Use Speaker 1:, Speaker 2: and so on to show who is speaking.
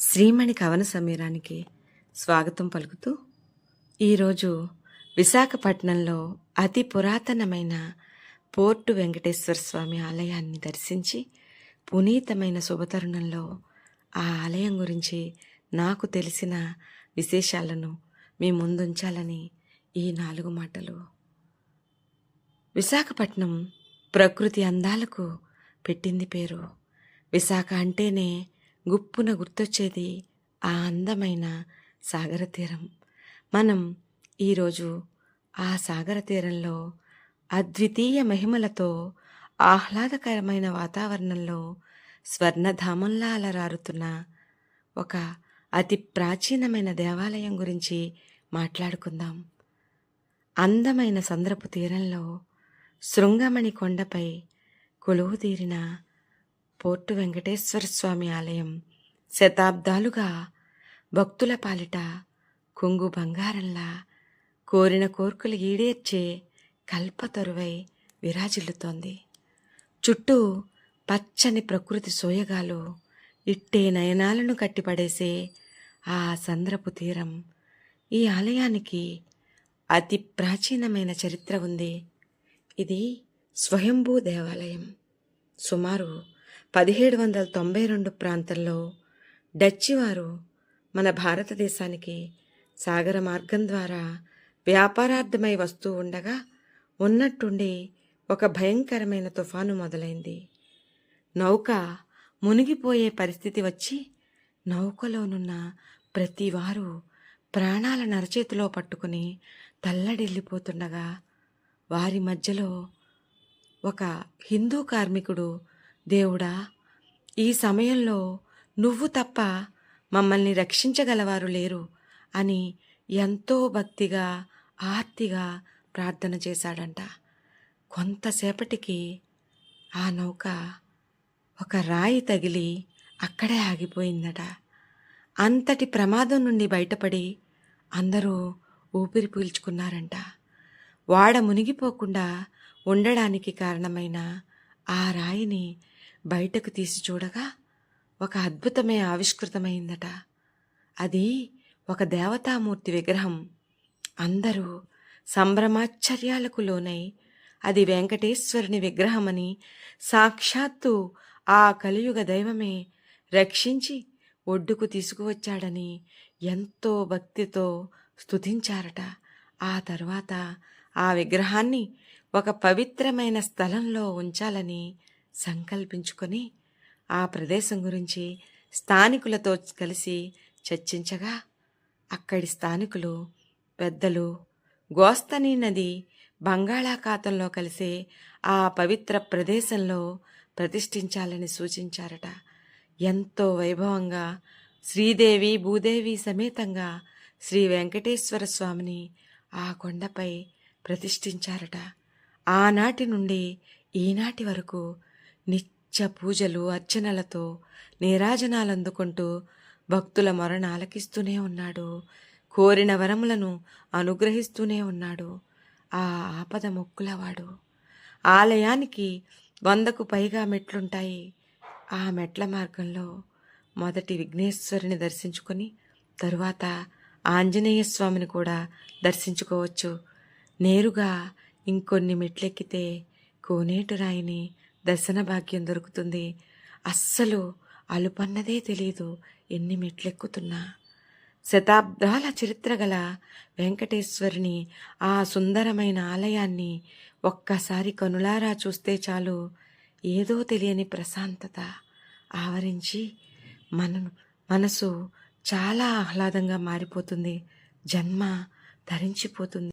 Speaker 1: శ్రీమణి కవన సమీరానికి స్వాగతం పలుకుతూ ఈరోజు విశాఖపట్నంలో అతి పురాతనమైన పోర్టు వెంకటేశ్వర స్వామి ఆలయాన్ని దర్శించి పునీతమైన శుభతరుణంలో ఆ ఆలయం గురించి నాకు తెలిసిన విశేషాలను మీ ముందుంచాలని ఈ నాలుగు మాటలు. విశాఖపట్నం ప్రకృతి అందాలకు పెట్టింది పేరు. విశాఖ అంటేనే గుప్పున గుర్తొచ్చేది ఆ అందమైన సాగర తీరం. మనం ఈరోజు ఆ సాగర తీరంలో అద్వితీయ మహిమలతో ఆహ్లాదకరమైన వాతావరణంలో స్వర్ణధామంలా అలరారుతున్న ఒక అతి ప్రాచీనమైన దేవాలయం గురించి మాట్లాడుకుందాం. అందమైన సంద్రపు తీరంలో శృంగమణి కొండపై కొలువుదీరిన పోర్టు వెంకటేశ్వర స్వామి ఆలయం శతాబ్దాలుగా భక్తుల పాలిట కొంగు బంగారంలా కోరిన కోర్కులు ఈడేర్చే కల్పతరువై విరాజిల్లుతోంది. చుట్టూ పచ్చని ప్రకృతి సోయగాలు ఇట్టే నయనాలను కట్టిపడేసే ఆ సంద్రపు తీరం ఈ ఆలయానికి అతి ప్రాచీనమైన చరిత్ర ఉంది. ఇది స్వయంభూ దేవాలయం. సుమారు పదిహేడు వందల తొంభై రెండు ప్రాంతంలో డచ్చివారు మన భారతదేశానికి సాగర మార్గం ద్వారా వ్యాపారార్థమై వస్తూ ఉండగా ఉన్నట్టుండి ఒక భయంకరమైన తుఫాను మొదలైంది. నౌక మునిగిపోయే పరిస్థితి వచ్చి నౌకలోనున్న ప్రతివారు ప్రాణాల నరచేతిలో పట్టుకుని తల్లడిల్లిపోతుండగా వారి మధ్యలో ఒక హిందూ కార్మికుడు దేవుడా ఈ సమయంలో నువ్వు తప్ప మమ్మల్ని రక్షించగలవారు లేరు అని ఎంతో భక్తిగా ఆర్తిగా ప్రార్థన చేశాడంట. కొంతసేపటికి ఆ నౌక ఒక రాయి తగిలి అక్కడే ఆగిపోయిందట. అంతటి ప్రమాదం నుండి బయటపడి అందరూ ఊపిరి పీల్చుకున్నారంట. వాడ మునిగిపోకుండా ఉండడానికి కారణమైన ఆ రాయిని బయటకు తీసి చూడగా ఒక అద్భుతమే ఆవిష్కృతమైందట. అది ఒక దేవతామూర్తి విగ్రహం. అందరూ సంభ్రమాశ్చర్యాలకు లోనై అది వెంకటేశ్వరుని విగ్రహమని సాక్షాత్తు ఆ కలియుగ దైవమే రక్షించి ఒడ్డుకు తీసుకువచ్చాడని ఎంతో భక్తితో స్తుతించారట. ఆ తర్వాత ఆ విగ్రహాన్ని ఒక పవిత్రమైన స్థలంలో ఉంచాలని సంకల్పించుకొని ఆ ప్రదేశం గురించి స్థానికులతో కలిసి చర్చించగా అక్కడి స్థానికులు పెద్దలు గోస్తని నది బంగాళాఖాతంలో కలిసే ఆ పవిత్ర ప్రదేశంలో ప్రతిష్ఠించాలని సూచించారట. ఎంతో వైభవంగా శ్రీదేవి భూదేవి సమేతంగా శ్రీ వెంకటేశ్వర స్వామిని ఆ కొండపై ప్రతిష్ఠించారట. ఆనాటి నుండి ఈనాటి వరకు నిత్య పూజలు అర్చనలతో నీరాజనాలు అందుకుంటూ భక్తుల మొరణ ఆలకిస్తూనే ఉన్నాడు. కోరిన వరములను అనుగ్రహిస్తూనే ఉన్నాడు ఆ ఆపద మొక్కులవాడు. ఆలయానికి వందకు పైగా మెట్లుంటాయి. ఆ మెట్ల మార్గంలో మొదటి విఘ్నేశ్వరుని దర్శించుకొని తరువాత ఆంజనేయ స్వామిని కూడా దర్శించుకోవచ్చు. నేరుగా ఇంకొన్ని మెట్లెక్కితే కోనేటు రాయిని దర్శన భాగ్యం దొరుకుతుంది. అస్సలు అలుపన్నదే తెలియదు ఎన్ని మెట్లెక్కుతున్నా. శతాబ్దాల చరిత్ర గల వెంకటేశ్వరుని ఆ సుందరమైన ఆలయాన్ని ఒక్కసారి కనులారా చూస్తే చాలు. ఏదో తెలియని ప్రశాంతత ఆవరించి మన మనసు చాలా ఆహ్లాదంగా మారిపోతుంది. జన్మ ధరించిపోతుంది.